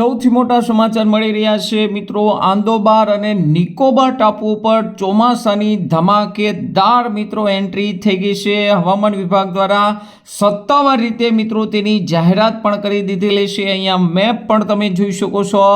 સૌથી મોટા સમાચાર મળી રહ્યા છે મિત્રો. આંદોબાર અને નિકોબાર ટાપુ ઉપર ચોમાસાની ધમાકેદાર મિત્રો એન્ટ્રી થઈ ગઈ છે. હવામાન વિભાગ દ્વારા સત્તાવાર રીતે મિત્રો તેની જાહેરાત પણ કરી દીધેલી છે. અહીંયા મેપ પણ તમે જોઈ શકો છો.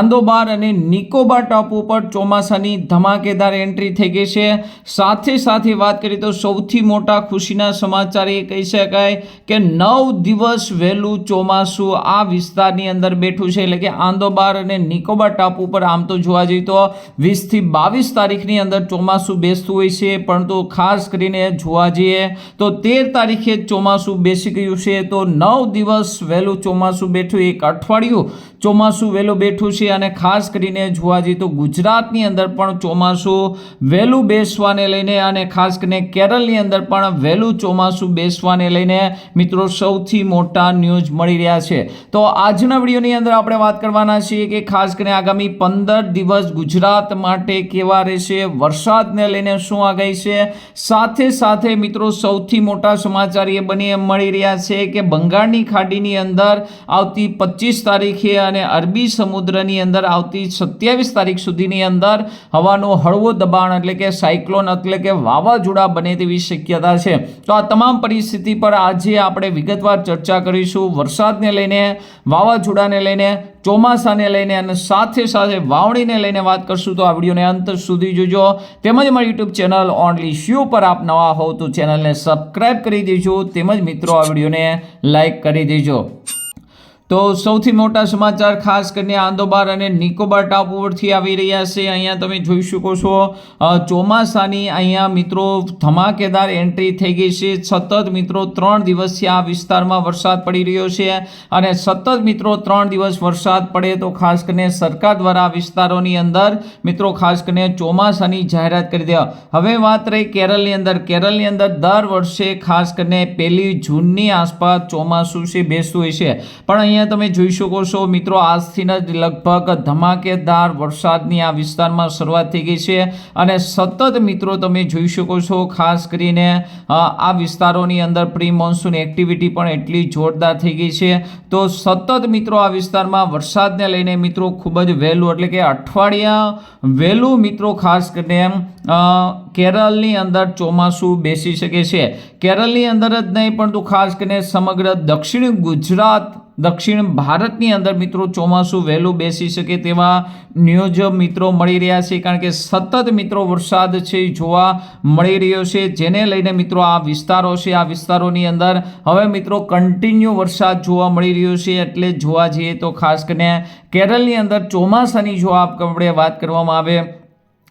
આંદોબાર અને નિકોબાર ટાપુ પર ચોમાસાની ધમાકેદાર એન્ટ્રી થઈ ગઈ છે. સાથે સાથે વાત કરીએ તો સૌથી મોટા ખુશીના સમાચાર એ કહી શકાય કે નવ દિવસ વહેલું ચોમાસું આ વિસ્તારની અંદર બેઠું છે. એટલે કે આંદોબાર અને નિકોબાર ટાપુ પર આમ તો જોવા જઈએ તો વીસથી બાવીસ તારીખની અંદર ચોમાસું બેસતું હોય છે. પરંતુ ખાસ કરીને જોવા જઈએ તો તેર તારીખે ચોમાસું બેસી ગયું છે. તો નવ દિવસ વહેલું ચોમાસું બેઠું, એક અઠવાડિયું ચોમાસું વહેલું બેઠું છે. અને ખાસ કરીને જોવા જઈએ તો ગુજરાતની અંદર પણ ચોમાસું વહેલું બેસવાને લઈને અને ખાસ કરીને કેરળની અંદર પણ વહેલું ચોમાસું બેસવાને લઈને મિત્રો સૌથી મોટા ન્યૂઝ મળી રહ્યા છે. તો આજના વિડીયોની અંદર આપણે વાત કરવાના છીએ કે ખાસ કરીને આગામી પંદર દિવસ ગુજરાત માટે કેવા રહેશે, વરસાદને લઈને શું આગાહી છે? સાથે સાથે મિત્રો, સૌથી મોટા સમાચાર એ બની એમ મળી રહ્યા છે કે બંગાળની ખાડીની અંદર આવતી પચીસ તારીખે અને અરબી સમુદ્રની અંદર આવતી સત્યાવીસ તારીખ સુધીની અંદર હવાનું હળવો દબાણ એટલે કે સાયક્લોન એટલે કે વાવાઝોડા બને તેવી શક્યતા છે. તો આ તમામ પરિસ્થિતિ પર આજે આપણે વિગતવાર ચર્ચા કરીશું. વરસાદને લઈને, વાવાઝોડાને લઈને ચોમાસાને લઈને અને સાથે સાથે વાવણીને લઈને વાત કરશું તો આ વિડીયોને અંત સુધી જોજો. તેમજ મારી યુટ્યુબ ચેનલ ઓનલી શ્યુ પર આપ નવા હોવ તો ચેનલને સબસ્ક્રાઇબ કરી દેજો. તેમજ મિત્રો, આ વિડીયોને લાઈક કરી દેજો. તો સૌથી મોટા સમાચાર ખાસ કરીને આંદોબાર અને નિકોબાર ટાપુ પરથી આવી રહ્યા છે. અહીંયા તમે જોઈ શકો છો ચોમાસાની અહીંયા મિત્રો ધમાકેદાર એન્ટ્રી થઈ ગઈ છે. સતત મિત્રો ત્રણ દિવસથી આ વિસ્તારમાં વરસાદ પડી રહ્યો છે અને સતત મિત્રો ત્રણ દિવસ વરસાદ પડે તો ખાસ કરીને સરકાર દ્વારા વિસ્તારોની અંદર મિત્રો ખાસ કરીને ચોમાસાની જાહેરાત કરી દેવા હવે વાત રહી કેરળની અંદર. કેરળની અંદર દર વર્ષે ખાસ કરીને પહેલી જૂનની આસપાસ ચોમાસું છે, બેસતું હોય છે. પણ અહીંયા તમે જોઈ શકો છો, મિત્રો આજથી જ લગભગ ધમાકેદાર વરસાદની આ વિસ્તારમાં શરૂઆત થઈ ગઈ છે અને સતત, મિત્રો, તમે જોઈ શકો છો, ખાસ કરીને આ વિસ્તારોની અંદર પ્રી મોન્સૂન એક્ટિવિટી પણ એટલી જોરદાર થઈ ગઈ છે. તો સતત, મિત્રો, આ વિસ્તારમાં વરસાદને લઈને, મિત્રો, ખૂબ જ વહેલું, એટલે કે અઠવાડિયા વહેલું, મિત્રો, ખાસ કરીને કેરળની અંદર ચોમાસું બેસી શકે છે. કેરળની અંદર જ નહીં, પરંતુ ખાસ કરીને સમગ્ર દક્ષિણ ગુજરાત દક્ષિણ ભારતની અંદર મિત્રો ચોમાસું વહેલું બેસી શકે તેવા ન્યૂઝ મિત્રો મળી રહ્યા છે, કારણ કે સતત મિત્રો વરસાદ છે જોવા મળી રહ્યો છે. જેને લઈને મિત્રો આ વિસ્તારો છે, આ વિસ્તારોની અંદર હવે મિત્રો કન્ટિન્યુ વરસાદ જોવા મળી રહ્યો છે. એટલે જોવા જઈએ તો ખાસ કરીને કેરળની અંદર ચોમાસાની જો આપણે વાત કરવામાં આવે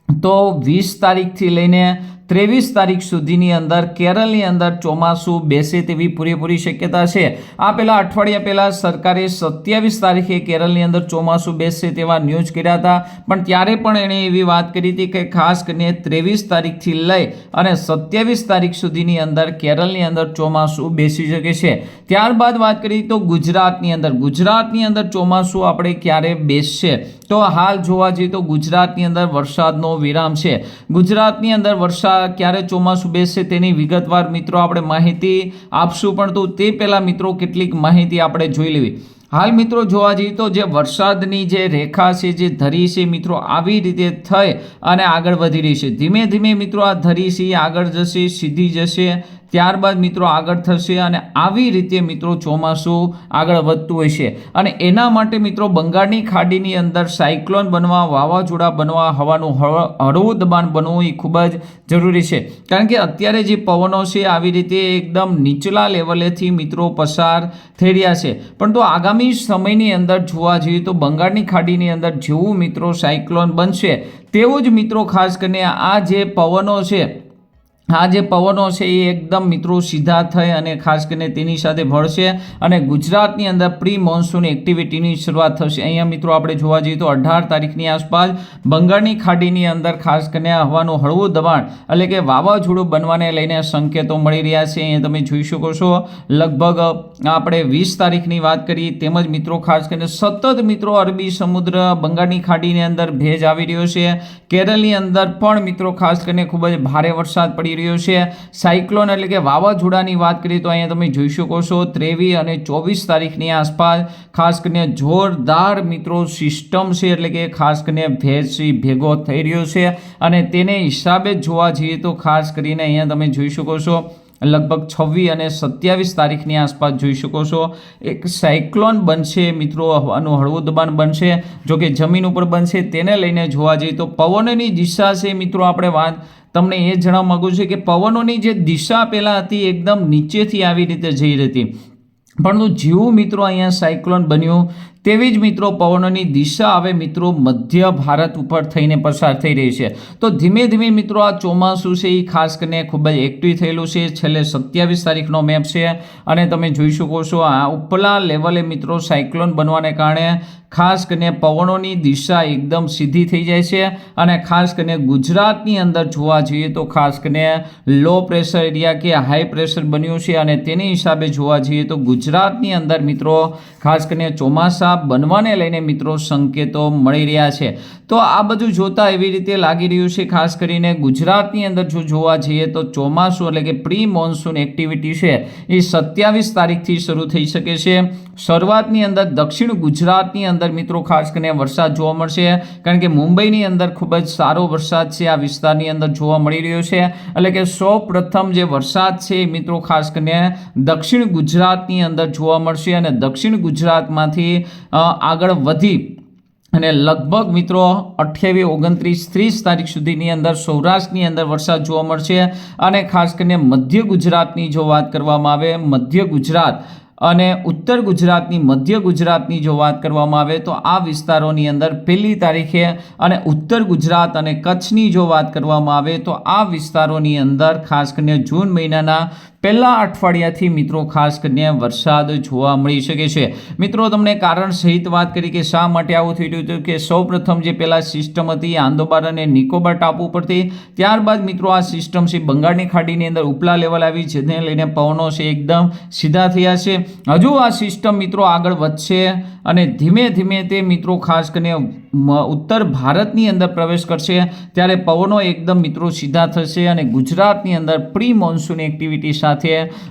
તો વીસ તારીખથી લઈને ત્રેવીસ તારીખ સુધીની અંદર કેરળની અંદર ચોમાસું બેસે તેવી પૂરેપૂરી શક્યતા છે. આ પહેલાં અઠવાડિયા પહેલાં સરકારે સત્યાવીસ તારીખે કેરળની અંદર ચોમાસું બેસશે તેવા ન્યૂઝ કર્યા હતા. પણ ત્યારે પણ એણે એવી વાત કરી હતી કે ખાસ કરીને ત્રેવીસ તારીખથી લઈ અને સત્યાવીસ તારીખ સુધીની અંદર કેરળની અંદર ચોમાસું બેસી શકે છે. ત્યારબાદ વાત કરી તો ગુજરાતની અંદર. ગુજરાતની અંદર ચોમાસું આપણે ક્યારે બેસશે? તો હાલ જોવા જઈએ તો ગુજરાતની અંદર વરસાદનો વિરામ છે. ગુજરાતની અંદર વરસાદ ક્યારે ચોમાસું બેસશે તેની વિગતવાર મિત્રો આપણે માહિતી આપશું, પણ તો તે પહેલાં મિત્રો કેટલીક માહિતી આપણે જોઈ લેવી. હાલ મિત્રો જોવા જઈએ તો જે વરસાદની જે રેખા છે, જે ધરી છે મિત્રો, આવી રીતે થઈ અને આગળ વધી રહી છે. ધીમે ધીમે મિત્રો આ ધરી છે આગળ જશે, સીધી જશે ત્યારબાદ મિત્રો આગળ થશે અને આવી રીતે મિત્રો ચોમાસું આગળ વધતું હોય છે અને એના માટે મિત્રો બંગાળની ખાડીની અંદર સાયક્લોન બનવા, વાવાઝોડા બનવા, હવાનું હળ- હળવું દબાણ બનવું એ ખૂબ જ જરૂરી છે. કારણ કે અત્યારે જે પવનો છે આવી રીતે એકદમ નીચલા લેવલેથી મિત્રો પસાર થઈ રહ્યા છે. પરંતુ આગામી સમયની અંદર જોવા જઈએ તો બંગાળની ખાડીની અંદર જેવું મિત્રો સાયક્લોન બનશે. તેવું જ મિત્રો ખાસ કરીને આ જે પવનો છે આ જે પવનો છે એ એકદમ મિત્રો સીધા થઈ અને ખાસ કરીને તેની સાથે ભળશે અને ગુજરાતની અંદર પ્રી મોન્સૂન એક્ટિવિટીની શરૂઆત થશે. અહીંયા મિત્રો આપણે જોવા જઈએ તો અઢાર તારીખની આસપાસ બંગાળની ખાડીની અંદર ખાસ કરીને હવાનું હળવું દબાણ એટલે કે વાવાઝોડું બનવાને લઈને સંકેતો મળી રહ્યા છે. અહીંયા તમે જોઈ શકો છો, લગભગ આપણે વીસ તારીખની વાત કરીએ તેમજ મિત્રો ખાસ કરીને સતત મિત્રો અરબી સમુદ્ર બંગાળની ખાડીની અંદર ભેજ આવી રહ્યો છે. કેરળની અંદર પણ મિત્રો ખાસ કરીને ખૂબ જ ભારે વરસાદ પડી રહ્યો છે. સાયક્લોન એટલે કે વાવાઝોડાની વાત કરીએ તો અહીંયા તમે જોઈ શકો છો, ત્રેવીસ અને ચોવીસ તારીખની આસપાસ ખાસ કરીને જોરદાર મિત્રો સિસ્ટમ છે, એટલે કે ખાસ કરીને ભેજ ભેગો થઈ રહ્યો છે. અને તેને હિસાબે જોવા જઈએ તો ખાસ કરીને અહીંયા તમે જોઈ શકો છો લગભગ છવ્વીસ અને સત્યાવીસ તારીખની આસપાસ જોઈ શકો છો. એક સાયક્લોન બનશે, મિત્રો. હવાનું હળવું દબાણ બનશે. જો કે જમીન ઉપર બનશે તેને લઈને જોવા જઈએ તો પવનની દિશા છે, મિત્રો, આપણે વાત તમને એ જણાવવા માગું છું કે પવનોની જે દિશા પહેલાં હતી, એકદમ નીચેથી આવી રીતે જઈ રહી હતી. પરંતુ જેવું, મિત્રો, અહીંયા સાયક્લોન બન્યું તેવી જ મિત્રો પવનોની દિશા હવે મિત્રો મધ્ય ભારત ઉપર થઈને પસાર થઈ રહી છે. તો ધીમે ધીમે મિત્રો આ ચોમાસું છે એ ખાસ કરીને ખૂબ જ એક્ટિવ થયેલું છે. છેલ્લે સત્યાવીસ તારીખનો મેપ છે અને તમે જોઈ શકો છો આ ઉપલા લેવલે મિત્રો સાયક્લોન બનવાને કારણે ખાસ કરીને પવનોની દિશા એકદમ સીધી થઈ જાય છે અને ખાસ કરીને ગુજરાતની અંદર જોવા જઈએ તો ખાસ કરીને લો પ્રેશર એરિયા કે હાઈ પ્રેશર બન્યું છે અને તેની હિસાબે જોવા જઈએ તો ગુજરાતની અંદર મિત્રો ખાસ કરીને ચોમાસા બનવાને લઈને મિત્રો સંકેતો મળી રહ્યા છે. તો આ બધું જોતા એવી રીતે લાગી રહ્યું છે, ખાસ કરીને ગુજરાતની અંદર જો જોવા જઈએ તો ચોમાસું એટલે કે પ્રી મોન્સૂન એક્ટિવિટી છે, એ સત્યાવીસ તારીખથી શરૂ થઈ શકે છે. શરૂઆતની અંદર દક્ષિણ ગુજરાતની અંદર મિત્રો ખાસ કરીને વરસાદ જોવા મળશે, કારણ કે મુંબઈની અંદર ખૂબ જ સારો વરસાદ છે, આ વિસ્તારની અંદર જોવા મળી રહ્યો છે. એટલે કે સૌ પ્રથમ જે વરસાદ છે એ મિત્રો ખાસ કરીને દક્ષિણ ગુજરાતની અંદર જોવા મળશે અને દક્ષિણ ગુજરાતમાંથી આગળ વધી અને લગભગ મિત્રો અઠ્યાવીસ, ઓગણત્રીસ, ત્રીસ તારીખ સુધીની અંદર સૌરાષ્ટ્રની અંદર વરસાદ જોવા મળશે અને ખાસ કરીને મધ્ય ગુજરાતની જો વાત કરવામાં આવે, મધ્ય ગુજરાત અને ઉત્તર ગુજરાતની, મધ્ય ગુજરાતની જો વાત કરવામાં આવે તો આ વિસ્તારોની અંદર પહેલી તારીખે અને ઉત્તર ગુજરાત અને કચ્છની જો વાત કરવામાં આવે તો આ વિસ્તારોની અંદર ખાસ કરીને જૂન મહિનાના પહેલા અઠવાડિયાથી મિત્રો ખાસ કરીને વરસાદ જોવા મળી શકે છે. મિત્રો, તમને કારણ સહિત વાત કરી કે શા માટે આવું થઈ રહ્યું હતું કે સૌ પ્રથમ જે પહેલાં સિસ્ટમ હતી આંદોબાર અને નિકોબાર ટાપુ પરથી ત્યારબાદ મિત્રો આ સિસ્ટમ છે બંગાળની ખાડીની અંદર ઉપલા લેવલ આવી જેને લઈને પવનો છે એકદમ સીધા થયા છે. હજુ આ સિસ્ટમ મિત્રો આગળ વધશે અને ધીમે ધીમે તે મિત્રો ખાસ કરીને ઉત્તર ભારતની અંદર પ્રવેશ કરશે, ત્યારે પવનો એકદમ મિત્રો સીધા થશે અને ગુજરાતની અંદર પ્રી મોન્સૂન એક્ટિવિટી સાથે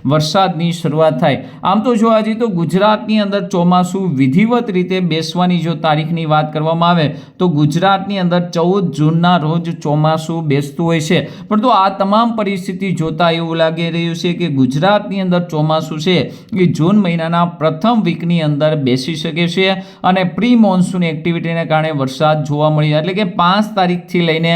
વરસાદની શરૂઆત થાય. આમ તો જોવા જઈએ તો ગુજરાતની અંદર ચોમાસું વિધિવત રીતે બેસવાની જો તારીખની વાત કરવામાં આવે, તો ગુજરાતની અંદર ચૌદ જૂનના રોજ ચોમાસું બેસતું હોય છે. પરંતુ આ તમામ પરિસ્થિતિ જોતા એવું લાગી રહ્યું છે કે ગુજરાતની અંદર ચોમાસું છે એ જૂન મહિનાના પ્રથમ વીકની અંદર બેસી શકે છે અને પ્રી મોન્સૂન એક્ટિવિટીને કારણે વરસાદ જોવા મળી એટલે કે પાંચ તારીખથી લઈને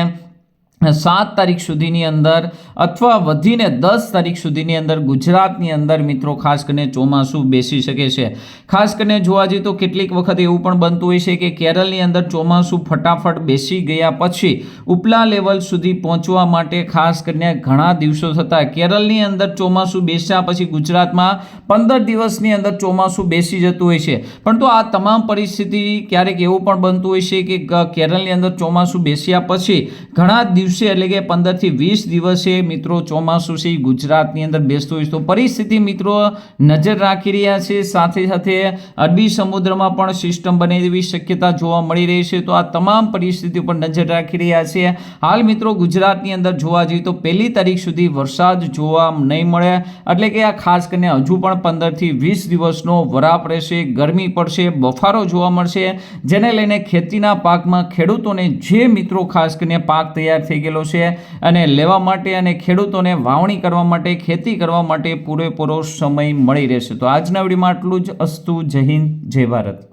સાત તારીખ સુધીની અંદર અથવા વધીને દસ તારીખ સુધીની અંદર ગુજરાતની અંદર મિત્રો ખાસ કરીને ચોમાસું બેસી શકે છે. ખાસ કરીને જોવા જઈએ તો કેટલીક વખત એવું પણ બનતું હોય છે કે કેરળની અંદર ચોમાસું ફટાફટ બેસી ગયા પછી ઉપલા લેવલ સુધી પહોંચવા માટે ખાસ કરીને ઘણા દિવસો થતા કેરળની અંદર ચોમાસું બેસ્યા પછી ગુજરાતમાં પંદર દિવસની અંદર ચોમાસું બેસી જતું હોય છે. પણ તો આ તમામ પરિસ્થિતિ ક્યારેક એવું પણ બનતું હોય છે કે કેરળની અંદર ચોમાસું બેસ્યા પછી ઘણા દિવસે એટલે કે પંદરથી વીસ દિવસે મિત્રો ચોમાસું છે ગુજરાતની અંદર બેસતું હોય તો પરિસ્થિતિ મિત્રો નજર રાખી રહ્યા છે. સાથે સાથે અરબી સમુદ્રમાં પણ સિસ્ટમ બને એવી શક્યતા જોવા મળી રહી છે. તો આ તમામ પરિસ્થિતિ પર નજર રાખી રહ્યા છે. હાલ મિત્રો ગુજરાતની અંદર જોવા જઈએ તો પહેલી તારીખ સુધી વરસાદ જોવા નહીં મળે. એટલે કે આ ખાસ કરીને હજુ પણ પંદરથી વીસ દિવસનો વરાપ રહેશે, ગરમી પડશે, બફારો જોવા મળશે. જેને લઈને ખેતીના પાકમાં ખેડૂતોને જે મિત્રો ખાસ કરીને પાક તૈયાર થઈ ગયેલો છે અને લેવા માટે અને ખેડૂતોને વાવણી કરવા માટે, ખેતી કરવા માટે પૂરેપૂરો સમય મળી રહેશે. તો આજના વિડીયોમાં આટલું જ. અસ્તુ, જય હિન્દ, જય ભારત.